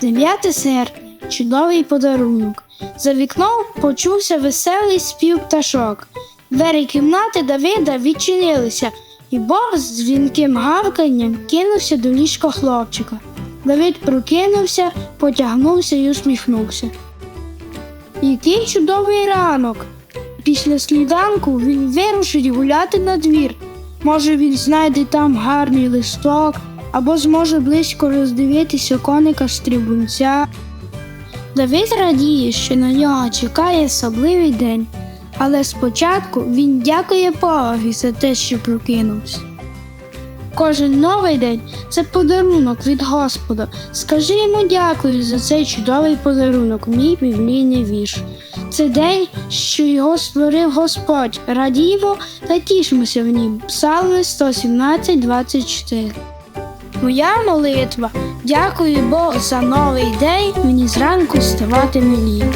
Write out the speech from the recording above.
9 серпня чудовий подарунок. За вікном почувся веселий спів пташок. Двері кімнати Давида відчинилися, і Бог з дзвінким гавканням кинувся до ліжка хлопчика. Давид прокинувся, потягнувся і усміхнувся. Який чудовий ранок! Після сніданку він вирушить гуляти на двір. Може, він знайде там гарний листок або зможе близько роздивитися коника стрибунця. Давид радіє, що на нього чекає особливий день, але спочатку він дякує Богові за те, що прокинувся. Кожен новий день це подарунок від Господа. Скажи йому дякую за цей чудовий подарунок, мій біблійний вірш. Це день, що його створив Господь. Радіємо та тішмося в нім. Псалми 117, 24. Моя молитва. Дякую Богу за новий день. Мені зранку ставати лінь.